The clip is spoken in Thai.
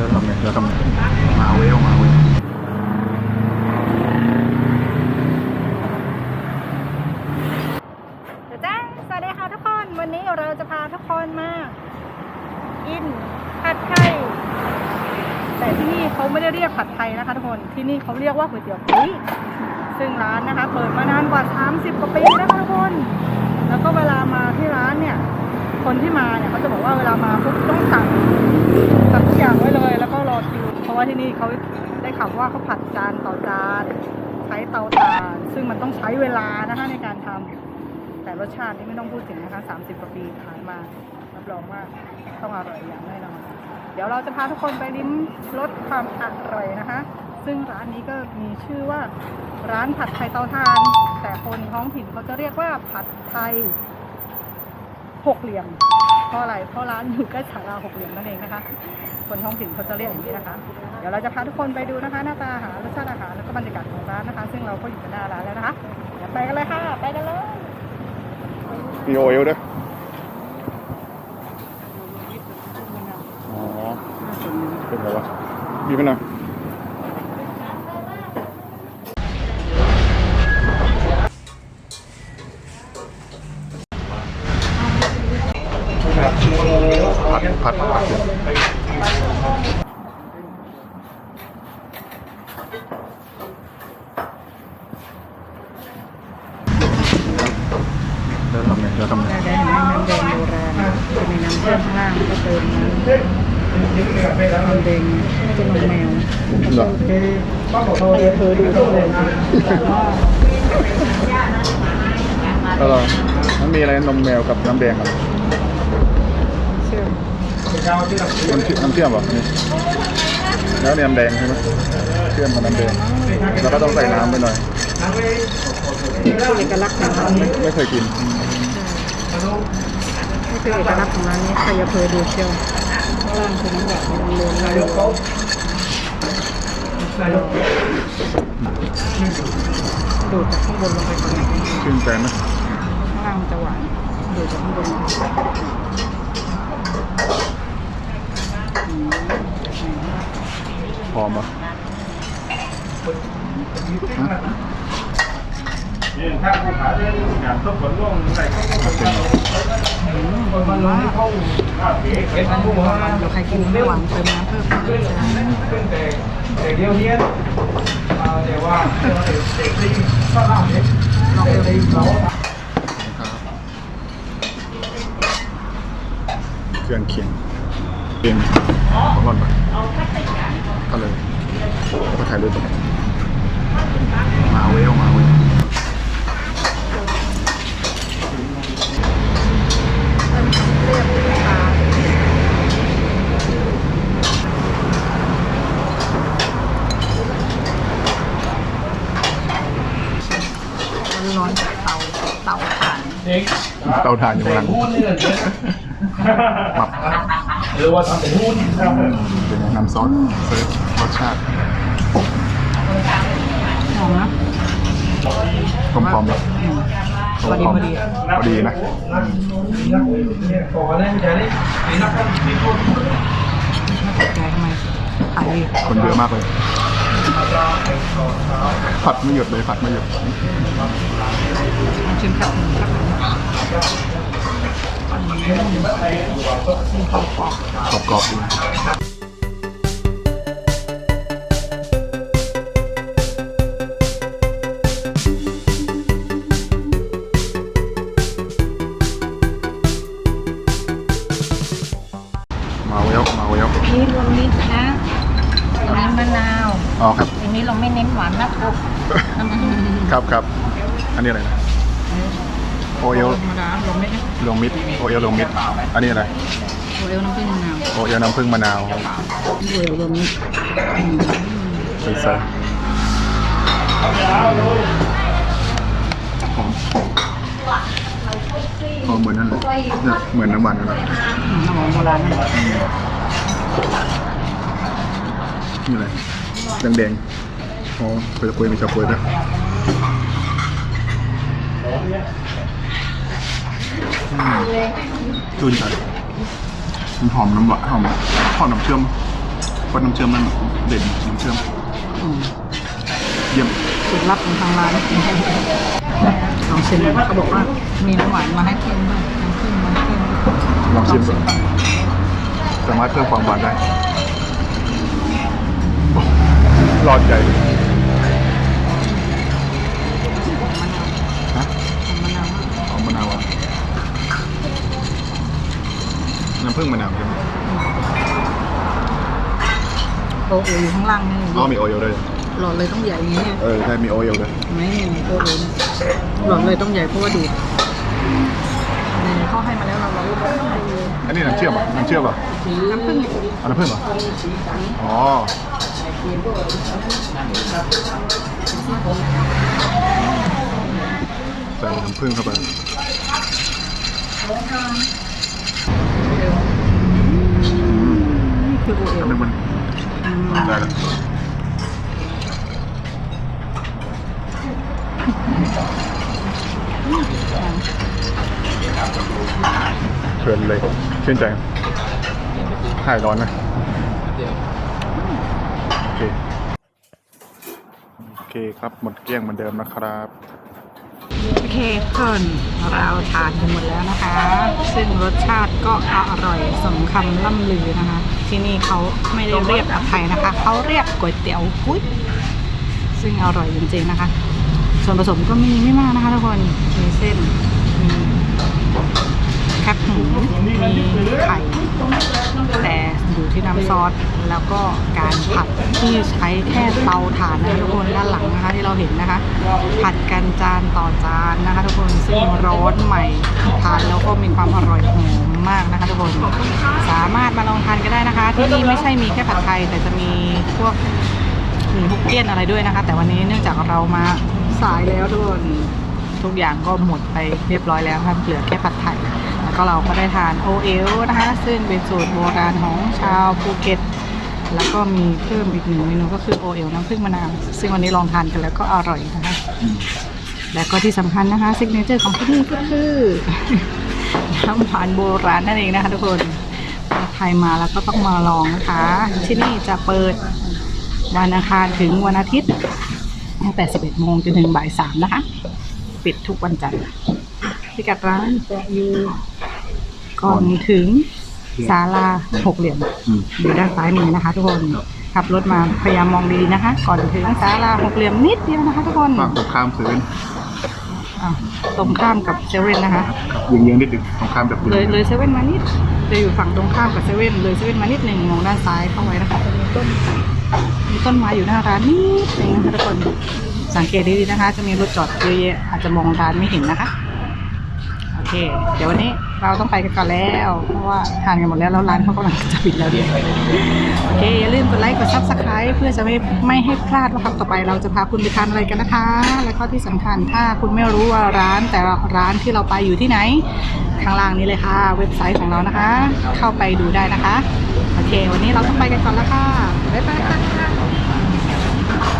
ดี๋ยวทำไงเดี๋ยวทำมาเวลมาเวลสวัสดีค่ะทุกคน วันนี้เราจะพาทุกคนมากินผัดไทย แต่ที่นี่เขาไม่ได้เรียกผัดไทยนะคะทุกคน ที่นี่เขาเรียกว่าก๋วยเตี๋ยวกุ้ยซึ่งร้านนะคะ เปิดมานานกว่า 30 กว่าปีแล้วค่ะทุกคน แล้วก็เวลามาที่ร้านเนี่ย คนที่มาเนี่ยเขาจะบอกว่าเวลามาปุ๊บต้องสั่งสั่งทุกอย่างไว้เลย แล้วก็รอคิว เพราะว่าที่นี่เขาได้ข่าวว่าเขาผัดจานต่อจานใช้เตาถ่าน ซึ่งมันต้องใช้เวลานะคะในการทำแต่รสชาตินี่ไม่ต้องพูดถึงนะคะ30กว่าปีขายมารับรองว่าต้องอร่อยอย่างแน่นอนเดี๋ยวเราจะพาทุกคนไปลิ้มรสความอร่อยนะคะ ซึ่งร้านนี้ก็มีชื่อว่าร้านผัดไทยเตาถ่าน แต่คนท้องถิ่นเขาจะเรียกว่าผัดไทย หกเหลี่ยมเพราะอะไรเพราะร้านอยู่ใกล้ศาลาหกเหลี่ยมนั่นเองนะคะ คนท้องถิ่นเขาจะเรียกอย่างนี้นะคะ เดี๋ยวเราจะพาทุกคนไปดูนะคะ หน้าตาอาหารรสชาติอาหารแล้วก็บรรยากาศของร้านนะคะ ซึ่งเราก็อยู่กันหน้าร้านแล้วนะคะเดี๋ยวไปกันเลยค่ะ ไปกันเลยมีโอเอลด้วยอ๋อเป็นไงวะมีมะนาวผัดผัดผัดเดี๋ยวทำไงเดี๋ยวทำไงได้ได้เห็นน้ำแดงโบราณจะมีน้ำเชื่อมข้างล่างก็เติมน้ำน้ำแดงน่าจะนมแมวเหรอโทรเธอดูทุกคนเออมันมีอะไรนมแมวกับน้ำแดงครับเชื่อมน้ำเชื่อมน้ำเชื่อมเหรอนี่แล้วนี่น้ำแดงใช่ไหมเชื่อมกับน้ำแดงแล้วก็ต้องใส่น้ำไปหน่อยเอกลักษณ์ของร้าไม่เคยกิน นี่คือเอกลักษณ์ของร้านนี้ใครจะเคยดูเชียวข้างล่างคือน้ำหวานน้ำเลืองนายกดูดจากข้างบนลงไปก่อนนะชื่นใจไหมข้างล่างมันจะหวานดูดจากข้างบนลงไปอืมหอมอะถ้าผู้ขายได้งานต้องผลร่วงใส่เข้าไปคน มันร้อนเข้าเก็บผู้ว่าเราใครกินไม่หวานเติมน้ำเพิ่มก็ได้จ้ะเป็นแต่แต่เดียวเนี้ยเดี๋ยวว่าเด็กที่ก็เล่าเนี่ยลองดูเลยเราเครื่องเคียงเคียงของร่อนไปก็เลยแล้วก็ถ่ายรูปมาเวลมาเวล เริ่ม เรียบตาร้อนๆจากเตาเตาถ่านเด็กเตาถ่านอยู่ข้างหลังหุ้นนี่เลยหมับหรือว่าทำเป็นหุ้นเป็นไงน้ำซอสเซิร์ฟรสชาติหอมนะกลมกลมๆแบบ พอดีพอดีพอดีนะขอได้จะได้มีนักมีคนไม่ตกใจทำไมขายดีคนเยอะมากเลยผัดไม่หยุดเลยผัดไม่หยุดชิมครับครับกรอบ อ๋อครับอันนี้เราไม่เน้นหวานนะครับครับครับ อันนี้อะไรนะโอเอลธรรมดาลงไม่ได้รวมมิตรโอเอลรวมมิตรอันนี้อะไรโอเอลน้ำผึ้งมะนาวโอเอลน้ำผึ้งมะนาวโอเอลรวมมิตรใส่ใส่หอมหอมเหมือนนั่นเลยเนี่ยเหมือนน้ำหวานนั่นแหละน้ำหอมโบราณนั่นแหละนี่อะไร แดงๆอ๋อเปลือกกล้วยมีชาวกล้วยด้วยอืมชื่นใจมันหอมน้ำหวานหอมหอมน้ำเชื่อมเพราะน้ำเชื่อมมันเด่นน้ำเชื่อมอืมเยี่ยมสูตรลับของทางร้านลองชิมดูเขาบอกว่ามีน้ำหวานมาให้เพิ่มด้วยน้ำผึ้งมาให้เพิ่มด้วยลองชิมดูก่อนสามารถเพิ่มความหวานได้โอ้ หลอดใหญ่ฮะของมะนาวเอามะนาวอะน้ำผึ้งมะนาวใช่ไหมโอโออยู่ข้างล่างนี่อ๋อมีโอเอลด้วย หลอดเลยต้องใหญ่อย่างนี้เนี่ยเออใช่มีโอเอลด้วยไม่มีโอโอเนี่ยหลอดเลยต้องใหญ่เพราะว่าดูดนี่ เขาให้มาแล้วเราเราองดูอันนี้น้ำเชื่อมอะน้ำเชื่อมอะน้ำผึ้งอาน้ำผึ้งเหรออ๋อใส่น้ำผึ้งเข้าไปคือโอเอลมันได้แล้ว ลินเลยชื่นใจหายร้อนนะโอเคโอเคครับหมดเกลี้ยงเหมือนเดิมนะครับโอเคก่อนเราทานกันหมดแล้วนะคะ ซึ่งรสชาติก็อร่อยสมคำล่ำลือนะคะ ที่นี่เขาไม่ได้เรียกผัดไทยนะคะ เขาเรียกก๋วยเตี๋ยวกุ้ยซึ่งอร่อยจริงๆนะคะ ส่วนผสมก็มีไม่มากนะคะทุกคนมีเส้น บหมูมีไข่แต่อยู่ที่น้ำซอสแล้วก็การผัดที่ใช้แค่เตาถ่านนะคะทุกคนด้านหลังนะคะที่เราเห็นนะคะ ผัดกันจานต่อจานนะคะทุกคนซึ่งร้อนใหม่ทานแล้วก็มีความอร่อยหอมมากนะคะทุกคนสามารถมาลองทานกันได้นะคะ ที่นี่ไม่ใช่มีแค่ผัดไทยแต่จะมีพวกหมี่ฮกเกี้ยนอะไรด้วยนะคะ แต่วันนี้เนื่องจากเรามาสายแล้วทุกคนทุกอย่างก็หมดไปเรียบร้อยแล้วค่ะเหลือแค่ผัดไทย แล้วก็เราก็ได้ทานโอเอลนะคะ ซึ่งเป็นสูตรโบราณของชาวภูเก็ต แล้วก็มีเพิ่มอีกหนึ่งเมนูก็คือโอเอลน้ำผึ้งมะนาว ซึ่งวันนี้ลองทานกันแล้วก็อร่อยนะคะอืมและก็ที่สำคัญนะคะซิกเนเจอร์ของที่นี่ก็คือน้ำหวานโบราณนั่นเองนะคะทุกคนใครมาแล้วก็ต้องมาลองนะคะ ที่นี่จะเปิดวันอังคารถึงวันอาทิตย์ตั้งแต่ 11 โมงจนถึงบ่าย 3 นะคะ ปิดทุกวันจันทร์พิกัดร้านจะอยู่ ก่อนถึงศาลาหกเหลี่ยมอืมอยู่ด้านซ้ายมือนะคะ ทุกคนขับรถมาพยายามมองดีๆนะคะ ก่อนถึงศาลาหกเหลี่ยมนิดเดียวนะคะ ทุกคนฝั่งตรงข้ามซื้ออะตรงข้ามกับเซเว่นนะคะเยื้องๆนิดนึงตรงข้ามแบบเลยเลยเซเว่นมานิดจะอยู่ฝั่งตรงข้ามกับเซเว่นเลยเซเว่นมานิดหนึ่งมองด้านซ้ายเข้าไว้นะคะจะมีต้นมีต้นไม้อยู่หน้าร้านนิดนึงนะคะทุกคนสังเกตดีๆนะคะ จะมีรถจอดเยอะแยะอาจจะมองร้านไม่เห็นนะคะ โอเค เดี๋ยววันนี้ เราต้องไปกันก่อนแล้ว เพราะว่าทานกันหมดแล้วแล้วร้านเขากำลังจะปิดแล้วเดี๋ยวโอเค อย่าลืมกดไลค์กดซับสไคร b ์เพื่อจะไม่ไม่ให้พลาดว่าครั้งต่อไปเราจะพาคุณไปทานอะไรกันนะคะ และข้อที่สำคัญถ้าคุณไม่รู้ว่าร้านแต่ละร้านที่เราไปอยู่ที่ไหนข้างล่างนี้เลยค่ะ เว็บไซต์ของเรานะคะ เข้าไปดูได้นะคะ โอเค วันนี้เราต้องไปกันก่อนแล้วค่ะบ๊ายบายค่ะ